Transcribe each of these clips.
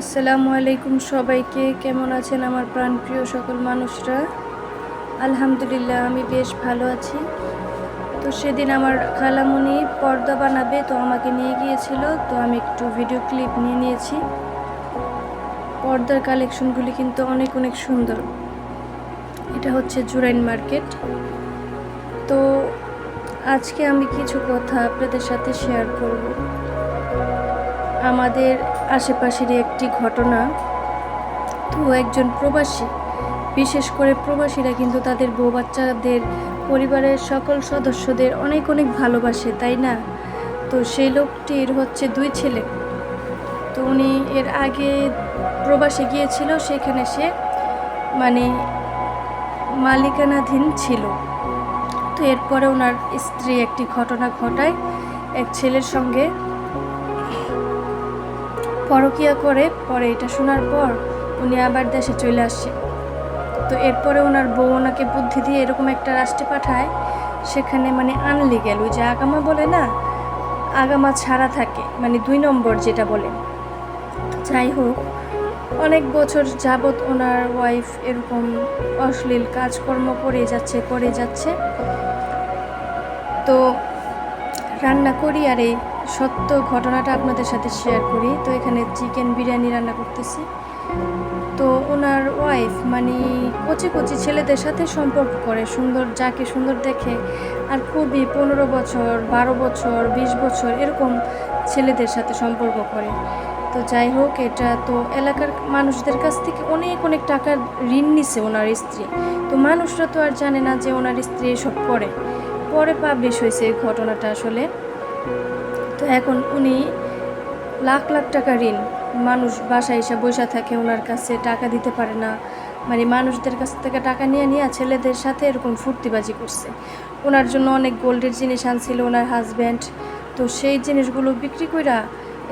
আসসালামু আলাইকুম সবাইকে। কেমন আছেন আমার প্রাণপ্রিয় সকল মানুষরা? আলহামদুলিল্লাহ, আমি বেশ ভালো আছি। তো সেদিন আমার খালামুনি পর্দা বানাবে, তো আমাকে নিয়ে গিয়েছিল, তো আমি একটু ভিডিও ক্লিপ নিয়ে নিয়েছি। পর্দার কালেকশনগুলি কিন্তু অনেক অনেক সুন্দর। এটা হচ্ছে জুরাইন মার্কেট। তো আজকে আমি কিছু কথা আপনাদের সাথে শেয়ার করব। আমাদের আশেপাশেরই একটি ঘটনা। তো একজন প্রবাসী, বিশেষ করে প্রবাসীরা কিন্তু তাদের বউ বাচ্চাদের পরিবারের সকল সদস্যদের অনেক অনেক ভালোবাসে, তাই না? তো সেই লোকটির হচ্ছে দুই ছেলে। তো উনি এর আগে প্রবাসে গিয়েছিল, সেখানে সে মানে মালিকানাধীন ছিল। তো এরপরে ওনার স্ত্রী একটি ঘটনা ঘটায়, এক ছেলের সঙ্গে পরকিয়া করে, পরে এটা শোনার পর উনি আবার দেশে চলে আসছে তো এরপরে ওনার বউ ওনাকে বুদ্ধি দিয়ে এরকম একটা রাষ্ট্রে পাঠায়, সেখানে মানে আনলিগেল ওই যে আগামা বলে না, আগামা ছাড়া থাকে মানে দুই নম্বর যেটা বলে। যাই হোক, অনেক বছর যাবৎ ওনার ওয়াইফ এরকম অশ্লীল কাজকর্ম করে যাচ্ছে করে যাচ্ছে। তো রান্না করি আর এই সত্য ঘটনাটা আপনাদের সাথে শেয়ার করি। তো এখানে চিকেন বিরিয়ানি রান্না করতেছি। তো ওনার ওয়াইফ মানে কচি কচি ছেলেদের সাথে সম্পর্ক করে, সুন্দর, যাকে সুন্দর দেখে আর খুবই পনেরো বছর, বারো বছর, বিশ বছর এরকম ছেলেদের সাথে সম্পর্ক করে। তো যাই হোক, এটা তো এলাকার মানুষদের কাছ থেকে অনেক অনেক টাকার ঋণ নিছে ওনার স্ত্রী। তো মানুষরা তো আর জানে না যে ওনার স্ত্রী এসব করে। পরে পাবলিশ হয়েছে এই ঘটনাটা আসলে। তো এখন উনি লাখ লাখ টাকা ঋণ, মানুষ বাসায় এসে বসে থাকে ওনার কাছে, টাকা দিতে পারে না। মানে মানুষদের কাছ থেকে টাকা নিয়ে নিয়ে ছেলেদের সাথে এরকম ফুর্তিবাজি করছে। ওনার জন্য অনেক গোল্ডের জিনিস আনছিল ওনার হাজব্যান্ড তো সেই জিনিসগুলো বিক্রি কইরা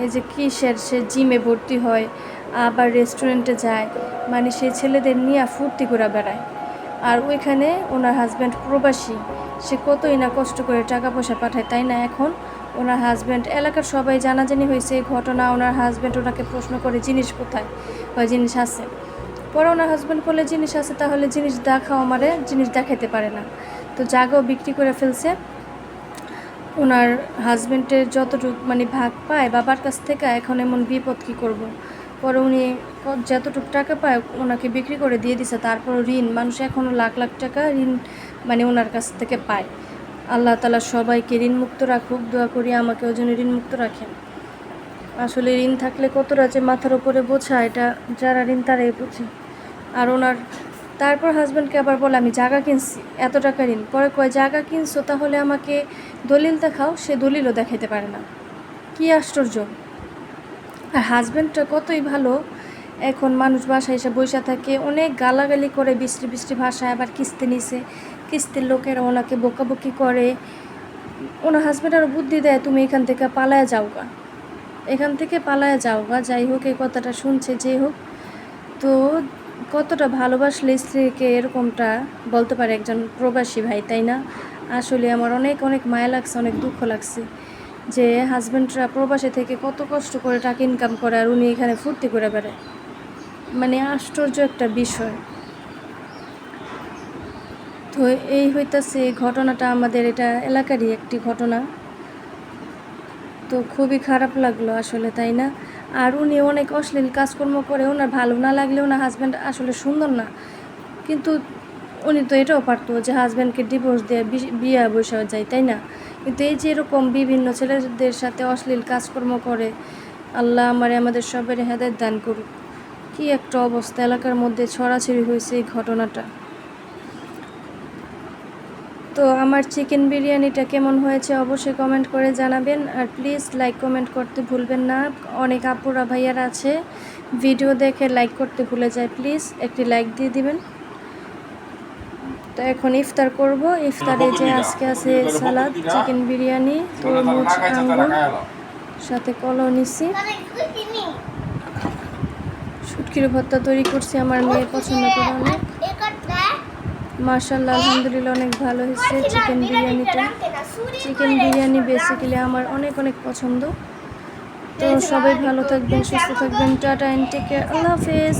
এই যে কিসের, সে জিমে ভর্তি হয়, আবার রেস্টুরেন্টে যায়। মানে সেই ছেলেদের নিয়ে ফুর্তি করে বেড়ায়। আর ওইখানে ওনার হাজব্যান্ড প্রবাসী। সে কতই না কষ্ট করে টাকা পয়সা পাঠায়, তাই না? এখন ওনার হাজব্যান্ড এলাকার সবাই জানাজানি হয়েছে এই ঘটনা। ওনার হাজব্যান্ড ওনাকে প্রশ্ন করে, জিনিস কোথায়? হয় জিনিস আছে। পরে ওনার হাজব্যান্ড বলে, জিনিস আছে, তাহলে জিনিস দেখাও আমারে, জিনিস দেখাতে পারে না। তো জাগাও বিক্রি করে ফেলছে। ওনার হাজব্যান্ডের যতটুকু মানে ভাগ পায়, বাবার কাছ থেকে এখন এমন বিপদ কী করব। পরে উনি যতটুকু টাকা পায় ওনাকে বিক্রি করে দিয়ে দিছে। তারপর ঋণ, মানুষ এখনও লাখ লাখ টাকা ঋণ মানে ওনার কাছ থেকে পায়। আল্লাহ তালা সবাইকে ঋণ মুক্ত রাখুক, দোয়া করি আমাকে ওই জন্য ঋণ মুক্ত রাখেন। আসলে ঋণ থাকলে কতটা যে মাথার ওপরে বোঝা, এটা যারা ঋণ তারাই বোঝে। আর ওনার, তারপর হাজব্যান্ডকে আবার বলে, আমি জায়গা কিনছি, এত টাকা ঋণ। পরে কয় জায়গা কিনছো তাহলে আমাকে দলিল দেখাও সে দলিলও দেখাইতে পারে না। কি আশ্চর্য! হাজব্যান্ডটা কতই ভালো, এখন মানুষ বাসায় এসে বসে থাকে, অনেক গালাগালি করে বৃষ্টি বৃষ্টি ভাষায় আবার কিস্তি নিছে, কিস্তির লোকেরা ওনাকে বকাবকি করে। ওনার হাজব্যান্ড আরও বুদ্ধি দেয়, তুমি এখান থেকে পালায় যাও গা এখান থেকে পালায় যাও গা যাই হোক এই কথাটা শুনছে, যে হোক। তো কতটা ভালোবাসলে স্ত্রীকে এরকমটা বলতে পারে একজন প্রবাসী ভাই, তাই না? আসলে আমার অনেক অনেক মায়া লাগছে, অনেক দুঃখ লাগছে। যে হাজব্যান্ডরা প্রবাসী থেকে কত কষ্ট করে টাকা ইনকাম করে আর উনি এখানে ফুর্তি করে বেড়ায়। মানে আশ্চর্য একটা বিষয়। তো এই হইতাছে ঘটনাটা আমাদের এটা এলাকারই একটি ঘটনা। তো খুবই খারাপ লাগল আসলে, তাই না? আর উনি অনেক অশ্লীল কাজকর্ম করে, ওনার ভালো না লাগলে ওনার হাজব্যান্ড আসলে সুন্দর না। কিন্তু উনি তো এটাও পারতো যে হাজব্যান্ডকে ডিভোর্স দিয়ে বিয়ে বসে যায়, তাই না? কিন্তু এই যে এরকম বিভিন্ন ছেলেদের সাথে অশ্লীল কাজকর্ম করে, আল্লাহ আমারে আমাদের সবের হেদায়ত দান করুক। কি একটা অবস্থা, এলাকার মধ্যে ছড়াছড়ি হয়েছে এই ঘটনাটা। তো আমার চিকেন বিরিয়ানিটা কেমন হয়েছে অবশ্যই কমেন্ট করে জানাবেন। আর প্লিজ লাইক কমেন্ট করতে ভুলবেন না। অনেক আপুরা ভাইয়ার আছে। ভিডিও দেখে লাইক করতে ভুলে যায়। প্লিজ একটি লাইক দিয়ে দিবেন। তো এখন ইফতার করব। ইফতারে যে আজকে আছে সালাদ, চিকেন বিরিয়ানি, তরমুজ, আঙ্গুর, সাথে কলাও নিছি। শুটকির ভর্তা তৈরি করছি, আমার মেয়ে পছন্দ করে অনেক। মার্শাল্লাহ আলহামদুলিল্লাহ, অনেক ভালো হয়েছে চিকেন বিরিয়ানিটা। চিকেন বিরিয়ানি বেসিক্যালি আমার অনেক অনেক পছন্দ। তো সবাই ভালো থাকবেন, সুস্থ থাকবেন, টাটা অ্যান্ড টেক কেয়ার আল্লাহ হাফেজ.